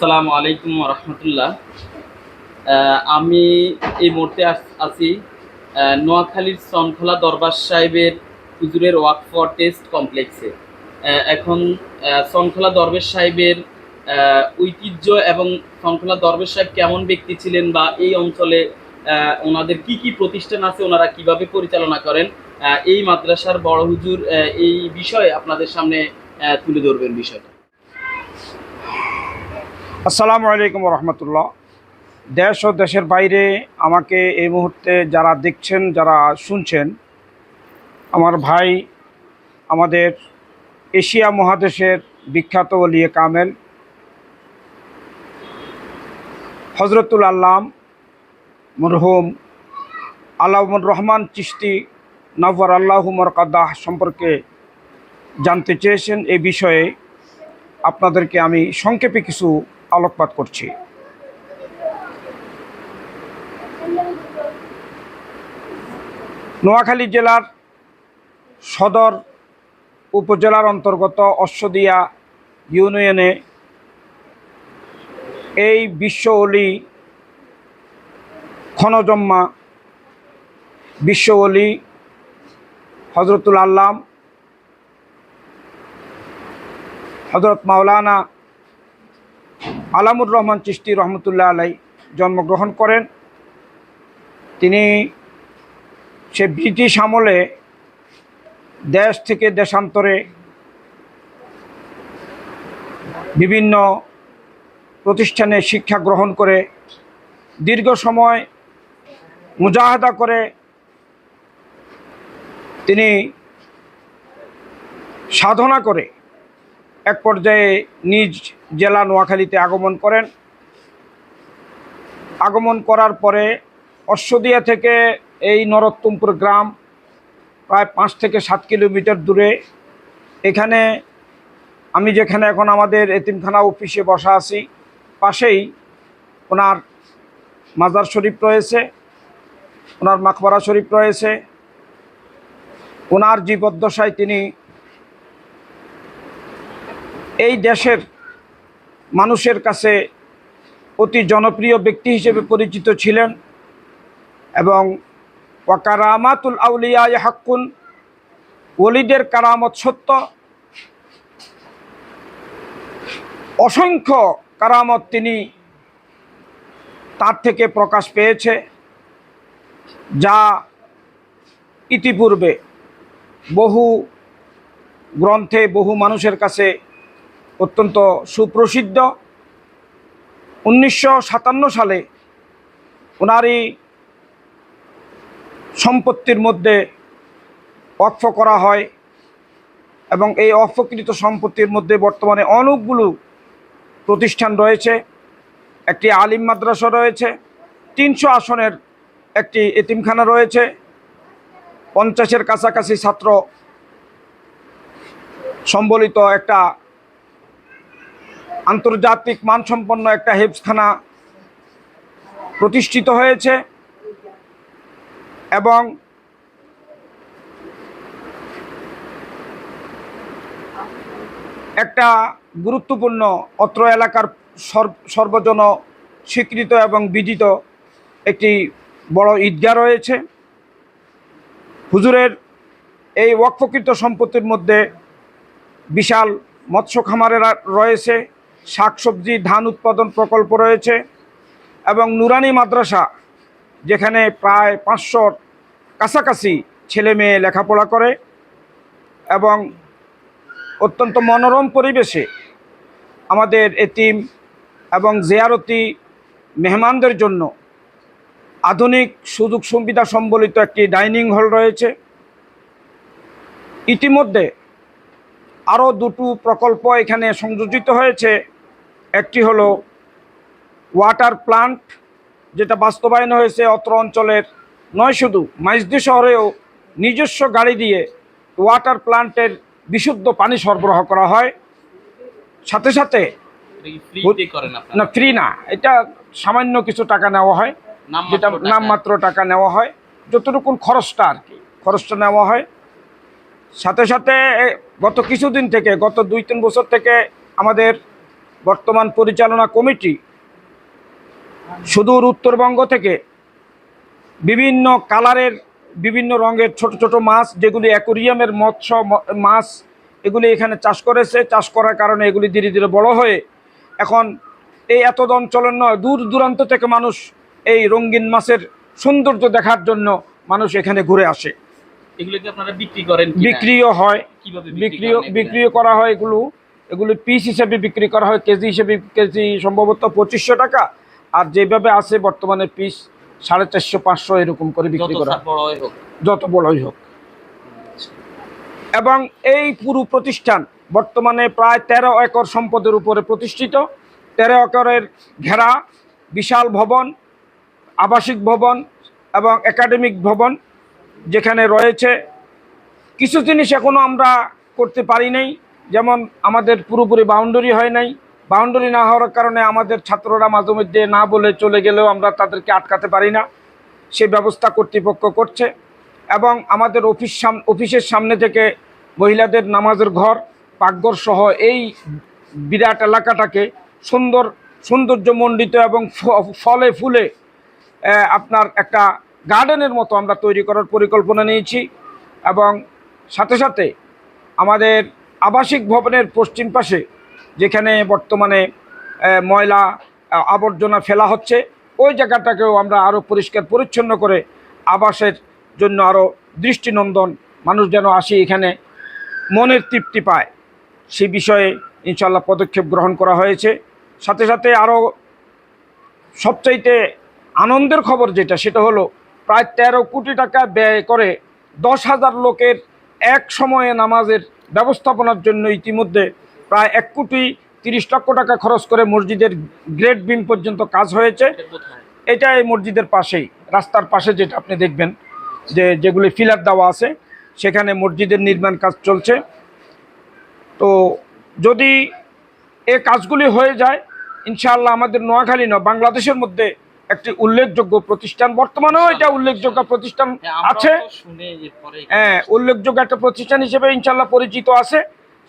আসসালামু আলাইকুম রহমতুল্লাহ। আমি এই মুহূর্তে আছি নোয়াখালীর সনখোলা দরবার সাহেবের হুজুরের ওয়াকফ টেস্ট কমপ্লেক্সে। এখন আহ, সনখোলা দরবেশ সাহেবের ঐতিহ্য এবং সনখোলা দরবেশ সাহেব কেমন ব্যক্তি ছিলেন বা এই অঞ্চলে ওনাদের কি কি প্রতিষ্ঠান আছে ওনারা কীভাবে পরিচালনা করেন এই মাদ্রাসার বড় হুজুর এই বিষয়ে আপনাদের সামনে তুলে ধরবেন বিষয়টা। আসসালামু আলাইকুম রহমতুল্লাহ দেশ ও দেশের বাইরে আমাকে এই মুহূর্তে যারা দেখছেন, যারা শুনছেন, আমার ভাই, আমাদের এশিয়া মহাদেশের বিখ্যাত ওলিয়ে কামেল, হজরতুল আল্লাম, মরহুম আল্লাহমুর রহমান চিস্তি নবর আল্লাহ মরকাদ্দাহ সম্পর্কে জানতে চেয়েছেন এই বিষয়ে। আপনাদেরকে আমি সংক্ষেপে কিছু আলোকপাত করছি। নোয়াখালী জেলার সদর উপজেলার অন্তর্গত অশ্বদিয়া ইউনিয়নে এই বিশ্ব অলি ক্ষণজম্মা বিশ্ব অলি হজরতুল আল্লাম হজরত মাওলানা আলামুর রহমান চিস্তি রহমতুল্লাহ আলাই জন্মগ্রহণ করেন। তিনি সে ব্রিটিশ আমলে দেশ থেকে দেশান্তরে বিভিন্ন প্রতিষ্ঠানে শিক্ষা গ্রহণ করে দীর্ঘ সময় মুজাহাদা করে তিনি সাধনা করে এক পর্যায়ে নিজ জেলা নোয়াখালীতে আগমন করেন। আগমন করার পরে অশ্বদিয়া থেকে এই নরোত্তমপুর গ্রাম প্রায় পাঁচ থেকে সাত কিলোমিটার দূরে। এখানে আমি যেখানে এখন আমাদের এতিমখানা অফিসে বসা আছি, পাশেই ওনার মাজার শরীফ রয়েছে, ওনার মাখবরা শরীফ রয়েছে। ওনার জীবদ্দশায় তিনি এই দেশের মানুষের কাছে অতি জনপ্রিয় ব্যক্তি হিসেবে পরিচিত ছিলেন এবং ওয়াকারামাতুল আউলিয়া হাক্কুন, ওলিদের কারামত সত্য, অসংখ্য কারামত তিনি তার থেকে প্রকাশ পেয়েছে, যা ইতিপূর্বে বহু গ্রন্থে বহু মানুষের কাছে অত্যন্ত সুপ্রসিদ্ধ। উনিশশো সাতান্ন সালে ওনারই সম্পত্তির মধ্যে অক্ষ করা হয় এবং এই অক্ষকৃত সম্পত্তির মধ্যে বর্তমানে অনেকগুলো প্রতিষ্ঠান রয়েছে। একটি আলিম মাদ্রাসা রয়েছে, তিনশো আসনের একটি এতিমখানা রয়েছে, পঞ্চাশের কাছাকাছি ছাত্র সম্বলিত একটা আন্তর্জাতিক মানসম্পন্ন একটা হেফসখানা প্রতিষ্ঠিত হয়েছে এবং একটা গুরুত্বপূর্ণ অত্র এলাকার সর্ব- সর্বজন স্বীকৃত এবং বিজিত একটি বড় ঈদগাহ রয়েছে। হুজুরের এই ওয়াকফকৃত সম্পত্তির মধ্যে বিশাল মৎস্য খামারের রয়েছে। শাকসবজি, ধান উৎপাদন প্রকল্প রয়েছে এবং নুরানি মাদ্রাসা, যেখানে প্রায় পাঁচশোর কাছাকাছি ছেলে মেয়ে লেখাপড়া করে এবং অত্যন্ত মনোরম পরিবেশে আমাদের এতিম এবং জেয়ারতি মেহমানদের জন্য আধুনিক সুযোগ সুবিধা সম্বলিত একটি ডাইনিং হল রয়েছে। ইতিমধ্যে আরও দুটো প্রকল্প এখানে সংযোজিত হয়েছে। একটি হলো ওয়াটার প্লান্ট যেটা বাস্তবায়ন হয়েছে অত্র অঞ্চলের নয় শুধু মাইজদি শহরেও নিজস্ব গাড়ি দিয়ে ওয়াটার প্লান্টের বিশুদ্ধ পানি সরবরাহ করা হয়। সাথে সাথে না ফ্রি না এটা সামান্য কিছু টাকা নেওয়া হয় যেটা নামমাত্র টাকা নেওয়া হয় যতটুকুন খরচটা আর কি খরচটা নেওয়া হয়। সাথে সাথে গত কিছুদিন থেকে গত দুই তিন বছর থেকে আমাদের বর্তমান পরিচালনা কমিটি সুদূর উত্তরবঙ্গ থেকে বিভিন্ন কালারের বিভিন্ন রঙের ছোট ছোট মাছ যেগুলি অ্যাকোরিয়ামের মৎস্য মাছ এগুলি এখানে চাষ করেছে। চাষ করার কারণে এগুলি ধীরে ধীরে বড় হয়ে এখন এই এত অঞ্চলের নয়। দূর দূরান্ত থেকে মানুষ এই রঙিন মাছের সৌন্দর্য দেখার জন্য মানুষ এখানে ঘুরে আসে। এগুলো আপনারা বিক্রি করেন বিক্রিও হয়। কীভাবে বিক্রিও বিক্রিও করা হয় এগুলো। এগুলো পিস হিসেবে বিক্রি করা হয় কেজি হিসেবে কেজি সম্ভবত পঁচিশশো টাকা। আর যেভাবে আছে বর্তমানে পিস সাড়ে চারশো পাঁচশো এরকম করে বিক্রি করা যত বড়ই হোক। এবং এই পুরো প্রতিষ্ঠান বর্তমানে প্রায় তেরো একর সম্পদের উপরে প্রতিষ্ঠিত। তেরো একরের ঘেরা বিশাল ভবন আবাসিক ভবন এবং একাডেমিক ভবন যেখানে রয়েছে। কিছু জিনিস এখনও আমরা করতে পারি নাই। যেমন আমাদের পুরোপুরি বাউন্ডারি হয় নাই। বাউন্ডারি না হওয়ার কারণে আমাদের ছাত্ররা মাঝে মধ্যে না বলে চলে গেলেও আমরা তাদেরকে আটকাতে পারি না। সে ব্যবস্থা কর্তৃপক্ষ করছে এবং আমাদের অফিস সাম অফিসের সামনে থেকে মহিলাদের নামাজের ঘর, পাকঘর সহ এই বিরাট এলাকাটাকে সুন্দর সৌন্দর্যমণ্ডিত এবং ফলে ফুলে আপনার একটা গার্ডেনের মতো আমরা তৈরি করার পরিকল্পনা নিয়েছি। এবং সাথে সাথে আমাদের আবাসিক ভবনের পশ্চিম পাশে, যেখানে বর্তমানে ময়লা আবর্জনা ফেলা হচ্ছে, ওই জায়গাটাকেও আমরা আরও পরিষ্কার পরিচ্ছন্ন করে আবাসের জন্য আরও দৃষ্টিনন্দন, মানুষ যেন আসি এখানে মনের তৃপ্তি পায়। সে বিষয়ে ইনশাল্লাহ পদক্ষেপ গ্রহণ করা হয়েছে। সাথে সাথে আরও সবচাইতে আনন্দের খবর যেটা, সেটা হলো প্রায় তেরো কোটি টাকা ব্যয় করে দশ হাজার লোকের এক সময়ে নামাজের ব্যবস্থাপনার জন্য ইতিমধ্যে প্রায় এক কোটি তিরিশ লক্ষ টাকা খরচ করে মসজিদের গ্রেট বিম পর্যন্ত কাজ হয়েছে। এটা এই মসজিদের পাশেই, রাস্তার পাশে যেটা আপনি দেখবেন, যে যেগুলি ফিলার দেওয়া আছে, সেখানে মসজিদের নির্মাণ কাজ চলছে। তো যদি এ কাজগুলি হয়ে যায়, ইনশাআল্লাহ আমাদের নোয়াখালী নয়, বাংলাদেশের মধ্যে একটি উল্লেখযোগ্য প্রতিষ্ঠান বর্তমানেও এটা উল্লেখযোগ্য প্রতিষ্ঠান হ্যাঁ, আছে। হ্যাঁ উল্লেখযোগ্য একটা প্রতিষ্ঠান হিসেবে ইনশাল্লাহ পরিচিত আছে।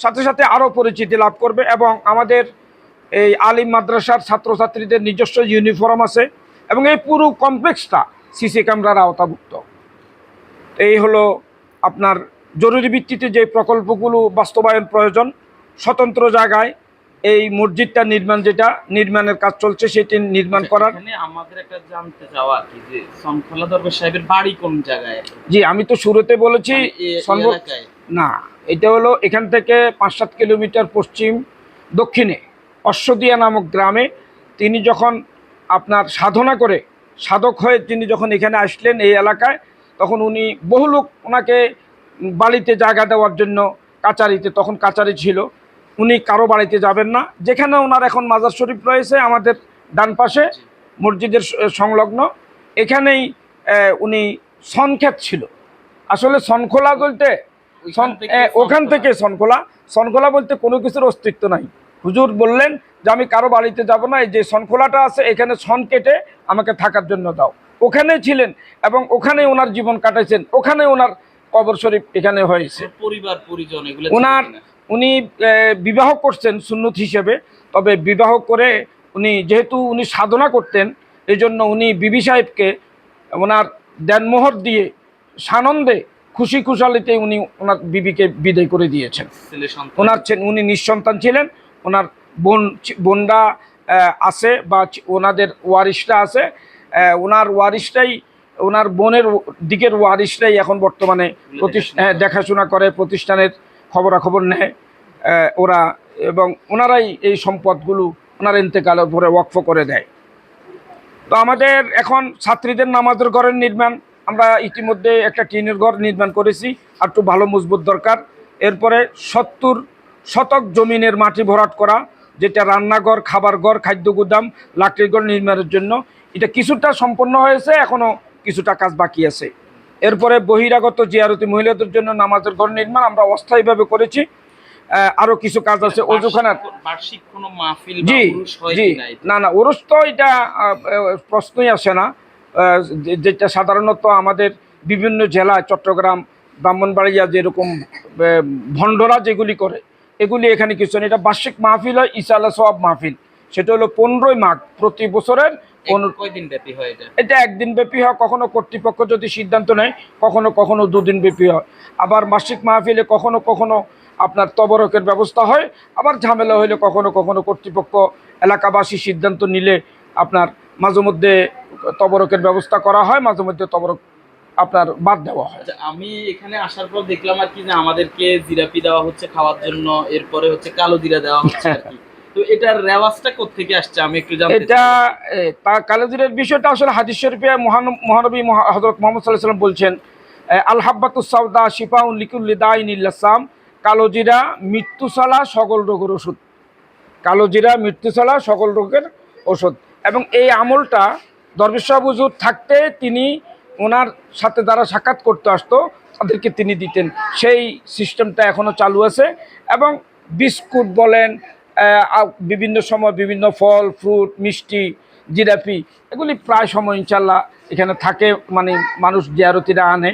সাথে সাথে আরও পরিচিতি লাভ করবে এবং আমাদের এই আলিম মাদ্রাসার ছাত্রছাত্রীদের নিজস্ব ইউনিফর্ম আছে এবং এই পুরো কমপ্লেক্সটা সিসি ক্যামেরার আওতাভুক্ত। এই হলো আপনার জরুরি ভিত্তিতে যে প্রকল্পগুলো বাস্তবায়ন প্রয়োজন স্বতন্ত্র জায়গায় এই মসজিদটা নির্মাণ যেটা নির্মাণের কাজ চলছে সেটি নির্মাণ করার আমাদের একটা জানতে চাওয়া কি যে দরবার সাহেবের বাড়ি কোন জায়গায়? জি আমি তো শুরুতে বলেছি মানে না এটা হলো এখান থেকে পাঁচ সাত কিলোমিটার পশ্চিম দক্ষিণে অশ্বদিয়া নামক গ্রামে। তিনি যখন আপনার সাধনা করে সাধক হয়ে তিনি যখন এখানে আসলেন এই এলাকায় তখন উনি বহু লোক ওনাকে বাড়িতে জায়গা দেওয়ার জন্য কাচারিতে তখন কাচারি ছিল। উনি কারও বাড়িতে যাবেন না। যেখানে ওনার এখন মাজার শরীফ রয়েছে আমাদের ডান পাশে মসজিদের সংলগ্ন। এখানেই উনি সনক্ষেত ছিল। আসলে সনখোলা বলতে ওখান থেকে সনকোলা সনকোলা বলতে কোনো কিছুর অস্তিত্ব নাই। হুজুর বললেন যে আমি কারও বাড়িতে যাব না। এই যে সনখোলাটা আছে এখানে সন কেটে আমাকে থাকার জন্য দাও। ওখানে ছিলেন এবং ওখানে ওনার জীবন কাটাইছেন। ওখানে ওনার কবর শরীফ এখানে হয়েছে। পরিবার পরিজন ওনার? উনি বিবাহ করছেন সুন্নত হিসেবে, তবে বিবাহ করে উনি, যেহেতু উনি সাধনা করতেন এই জন্য উনি বিবি সাহেবকে ওনার দেনমোহর দিয়ে সানন্দে খুশি খুশালিতে উনি ওনার বিবিকে বিদায় করে দিয়েছেন। ওনার উনি নিঃসন্তান ছিলেন, ওনার বোন বোনরা আছে বা ওনাদের ওয়ারিশরা আছে ওনার ওয়ারিশটাই, ওনার বোনের দিকের ওয়ারিশরাই এখন বর্তমানে দেখাশোনা দেখাশোনা করে, প্রতিষ্ঠানের খবরাখবর নেয় ওরা এবং ওনারাই এই সম্পদগুলো ওনার ইন্তেকালের পরে ওয়াকফ করে দেয়। তো আমাদের এখন ছাত্রীদের নামাজের ঘরের নির্মাণ, আমরা ইতিমধ্যে একটা টিনের ঘর নির্মাণ করেছি, আর একটু ভালো মজবুত দরকার। এরপরে সত্তর শতক জমিনের মাটি ভরাট করা, যেটা রান্নাঘর, খাবার ঘর, খাদ্য গুদাম, লাকড়ির ঘর নির্মাণের জন্য। এটা কিছুটা সম্পন্ন হয়েছে এখনও কিছুটা কাজ বাকি আছে। এরপরে বহিরাগত জিয়ারতি মহিলাদের জন্য নামাজের ঘর নির্মাণ আমরা অস্থায়ীভাবে করেছি। আরও কিছু কাজ আছে ওজুখানার বার্ষিক- বার্ষিক কোনো মাহফিল জি জি। না না ওরস তো এটা প্রশ্নই আসে না। যেটা সাধারণত আমাদের বিভিন্ন জেলায় চট্টগ্রাম ব্রাহ্মণবাড়িয়া যেরকম ভণ্ডরা যেগুলি করে এগুলি এখানে কিছু নেই। এটা বার্ষিক মাহফিল হয় ঈসা আল্লাহ সব মাহফিল। সেটা হলো পনেরোই মাঘ প্রতি বছরের কয়দিন ব্যাপী হয় এটা? এটা একদিন ব্যাপী হয় কখনো কর্তৃপক্ষ যদি সিদ্ধান্ত নেয় কখনো কখনো দুদিন ব্যাপী হয়। আবার মাসিক মাহফিলে কখনো কখনো আপনার তবরকের ব্যবস্থা হয় আবার ঝামেলা হইলে কখনো কখনো কর্তৃপক্ষ এলাকাবাসী সিদ্ধান্ত নিলে আপনার মাঝে মধ্যে তবরকের ব্যবস্থা করা হয় মাঝে মধ্যে তবরক আপনার বাদ দেওয়া হয়। আচ্ছা আমি এখানে আসার পর দেখলাম আর কি যে আমাদেরকে জিরাপি দেওয়া হচ্ছে খাওয়ার জন্য এরপরে হচ্ছে কালো জিরা দেওয়া হচ্ছে আর কি। তো এটার রেওয়াজটা কোত্থেকে আসছে? আমি একটু জানতে এটা কালোজিরের বিষয়টা আসলে হাদিস শরীফে মহান, মহানবী মহা- হযরত মোহাম্মদ সাল্লাহ সাল্লাম বলছেন আল হাব্বাতুস সাউদা শিফাউন কালোজিরা মৃত্যু ছাড়া সকল রোগের ওষুধ। কালোজিরা মৃত্যু ছাড়া সকল রোগের ওষুধ। এবং এই আমলটা দরবেশ হুজুর থাকতে তিনি ওনার সাথে যারা সাক্ষাৎ করতে আসতো, তাদেরকে তিনি দিতেন। সেই সিস্টেমটা এখনও চালু আছে। এবং বিস্কুট বলেন বিভিন্ন সময় বিভিন্ন ফল ফ্রুট মিষ্টি জিলাপি এগুলি প্রায় সময় ইনশাল্লাহ এখানে থাকে মানে মানুষ জিয়ারতিরা আনে।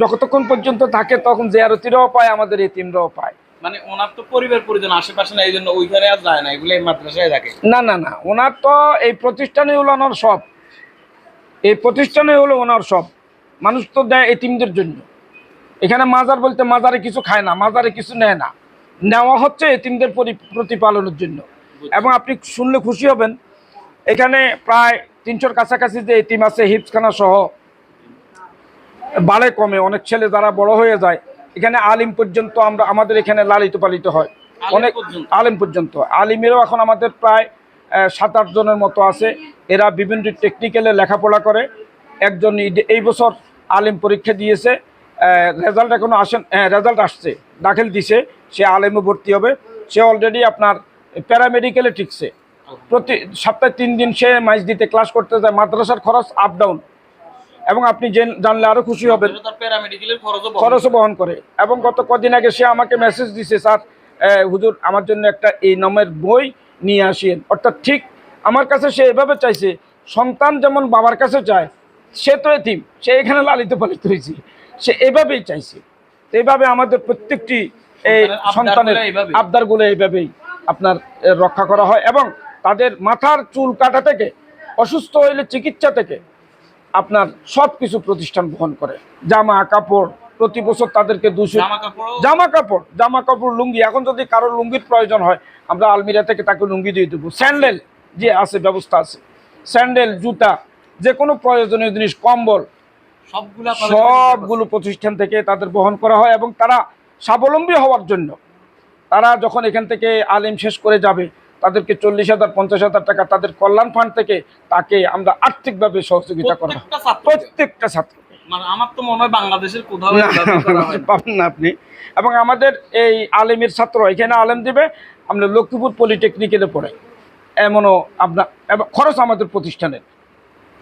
যতক্ষণ পর্যন্ত থাকে তখন জিয়ারতিরাও পায় আমাদের এতিমরাও পায়। মানে ওনার তো পরিবার পরিজন আশেপাশে না এই জন্য ওইখানে আর যায় না এগুলো মাদ্রাসায় থাকে। না না না ওনার তো এই প্রতিষ্ঠানে হলো ওনার সব। এই প্রতিষ্ঠানে হলো ওনার সব। মানুষ তো দেয় এতিমদের জন্য। এখানে মাজার বলতে মাজারে কিছু খায় না মাজারে কিছু নেয় না। নেওয়া হচ্ছে এতিমদের পরি- প্রতিপালনের জন্য। এবং আপনি শুনলে খুশি হবেন এখানে প্রায় তিনশোর কাছাকাছি যে এতিম আছে হিপসখানা সহ বাড়ে কমে অনেক ছেলে যারা বড় হয়ে যায় এখানে আলিম পর্যন্ত আমরা আমাদের এখানে লালিত পালিত হয়। অনেক আলিম পর্যন্ত। আলিমেরও এখন আমাদের প্রায় সাত আট জনের মতো আছে। এরা বিভিন্ন টেকনিক্যালে লেখাপড়া করে। একজন এই বছর আলিম পরীক্ষা দিয়েছে। রেজাল্ট এখনও আসেন হ্যাঁ রেজাল্ট আসছে দাখিল দিছে সে আলেমে ভর্তি হবে সে অলরেডি আপনার প্যারামেডিক্যালে টিকছে। প্রতি সপ্তাহে তিন দিন সে মাইজ দিতে ক্লাস করতে যায় মাদ্রাসার খরচ আপ ডাউন এবং আপনি জেন- জানলে আরও খুশি হবেন। খরচও বহন করে। এবং গত কদিন আগে সে আমাকে মেসেজ দিছে স্যার হুজুর আমার জন্য একটা এই নামের বই নিয়ে আসিয়েন অর্থাৎ ঠিক আমার কাছে সে এভাবে চাইছে সন্তান যেমন বাবার কাছে চায় সে তো এতিম সে এখানে লালিত পালিত হয়েছে। সে এভাবেই চাইছে। এইভাবে আমাদের প্রত্যেকটি এই সন্তানের আবদারগুলো এইভাবেই। আপনার রক্ষা করা হয় এবং তাদের মাথার চুল কাটা থেকে অসুস্থ হইলে চিকিৎসা থেকে আপনার সব কিছু প্রতিষ্ঠান বহন করে। জামা কাপড় প্রতি বছর তাদেরকে দুশো জামা কাপড় জামা কাপড় জামা কাপড় লুঙ্গি। এখন যদি কারোর লুঙ্গির প্রয়োজন হয় আমরা আলমিরা থেকে তাকে লুঙ্গি দিয়ে দেবো। স্যান্ডেল যে আছে ব্যবস্থা আছে। স্যান্ডেল জুতা যে কোনো প্রয়োজনীয় জিনিস কম্বল সবগুলো সবগুলো প্রতিষ্ঠান থেকে তাদের বহন করা হয় এবং তারা স্বাবলম্বী হওয়ার জন্য তারা যখন এখান থেকে আলিম শেষ করে যাবে তাদেরকে চল্লিশ হাজার পঞ্চাশ হাজার টাকা তাদের কল্যাণ ফান্ড থেকে তাকে আমরা আর্থিকভাবে সহযোগিতা করা প্রত্যেকটা ছাত্র মানে আমার তো মনে হয় বাংলাদেশের কোথাও না। পাবেন আপনি। এবং আমাদের এই আলেমের ছাত্র এখানে আলেম দিবে আমরা লক্ষ্মীপুর পলিটেকনিক্যালে পড়ে এমনও আপনার এবং খরচ আমাদের প্রতিষ্ঠানের।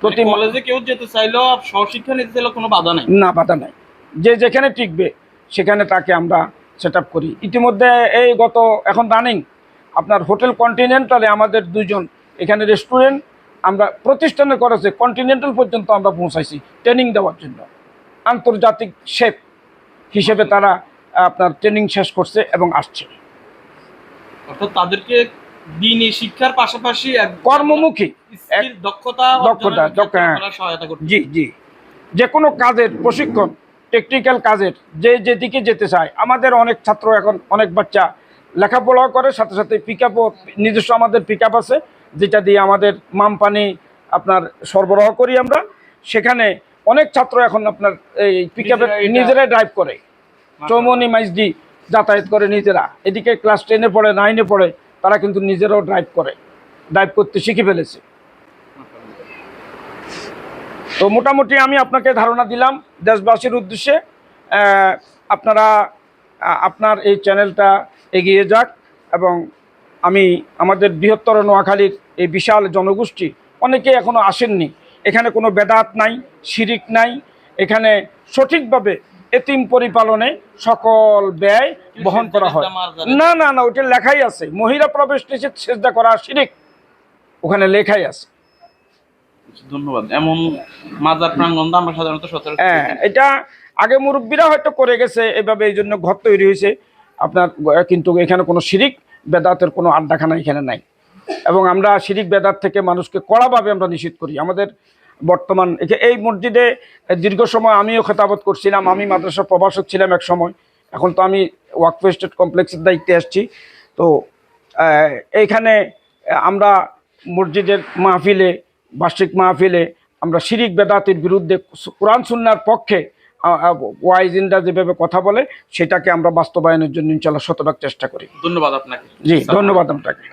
প্রতি মানে কলেজে কেউ যেতে চাইলেও সহশিক্ষা নিতে চাইলেও কোনো বাধা নাই? না বাধা নাই। যে যেখানে টিকবে সেখানে তাকে আমরা সেট করি। ইতিমধ্যে এই গত এখন রানিং আপনার হোটেল কন্টিনেন্টালে আমাদের দুজন এখানে রেস্টুরেন্ট আমরা প্রতিষ্ঠানে করেছে কন্টিনেন্টাল পর্যন্ত আমরা পৌঁছাইছি ট্রেনিং দেওয়ার জন্য। আন্তর্জাতিক শেফ হিসেবে তারা আপনার ট্রেনিং শেষ করছে এবং আসছে। অর্থাৎ তাদেরকে দিনই শিক্ষার পাশাপাশি কর্মমুখী দক্ষতা দক্ষতা, হ্যাঁ। সহায়তা করতে জি জি। যে কোনো কাজের প্রশিক্ষণ টেকনিক্যাল কাজের যে যেদিকে যেতে চায়। আমাদের অনেক ছাত্র এখন অনেক বাচ্চা লেখাপড়া করে সাথে সাথে পিক আপও নিজস্ব আমাদের পিক আপ আছে যেটা দিয়ে আমাদের মাম পানি আপনার সরবরাহ করি আমরা। সেখানে অনেক ছাত্র এখন আপনার এই পিক আপে নিজেরা নিজেরাই ড্রাইভ করে। চৌমনি মাইজদি যাতায়াত করে নিজেরা। এদিকে ক্লাস টেনে পড়ে নাইনে পড়ে। তারা কিন্তু নিজেরাও ড্রাইভ করে। ড্রাইভ করতে শিখে ফেলেছে। তো মোটামুটি আমি আপনাকে ধারণা দিলাম দেশবাসীর উদ্দেশ্যে আপনারা আপনার এই চ্যানেলটা এগিয়ে যাক এবং আমি আমাদের বৃহত্তর নোয়াখালীর এই বিশাল জনগোষ্ঠী, অনেকে এখনও আসেননি। এখানে কোনো বেদাত নাই, শিরিক নাই। এখানে সঠিকভাবে এতিম পরিপালনে সকল ব্যয় বহন করা হয়। না না না ওটা লেখাই আছে। মহিলা প্রবেশ নিষেধ সেজদা করা শিরিক। ওখানে লেখাই আছে। ধন্যবাদ। এমন মাজার আমরা সাধারণত সচরাচর হ্যাঁ এটা আগে মুরব্বীরা হয়তো করে গেছে এভাবে এই জন্য ঘর তৈরি হয়েছে। আপনার কিন্তু এখানে কোনো শিরিক বেদাতের কোনো আড্ডাখানা এখানে নাই। এবং আমরা শিরিক বেদাত থেকে মানুষকে কড়াভাবে আমরা নিষেধ করি। আমাদের বর্তমান এই মসজিদে দীর্ঘ সময় আমিও খেতাবত করছিলাম আমি মাদ্রাসা প্রভাষক ছিলাম এক সময়। এখন তো আমি ওয়াকফ স্টেট কমপ্লেক্সের দায়িত্বে আসছি। তো এইখানে আমরা মসজিদের মাহফিলে বার্ষিক মাহফিলে আমরা শিরিক বেদাতের বিরুদ্ধে কোরআন সুন্নার পক্ষে ওয়াইজিনরা যেভাবে কথা বলে সেটাকে আমরা বাস্তবায়নের জন্য ইনশাল্লাহ শতভাগ চেষ্টা করি। ধন্যবাদ আপনাকে। জি ধন্যবাদ আপনাকে।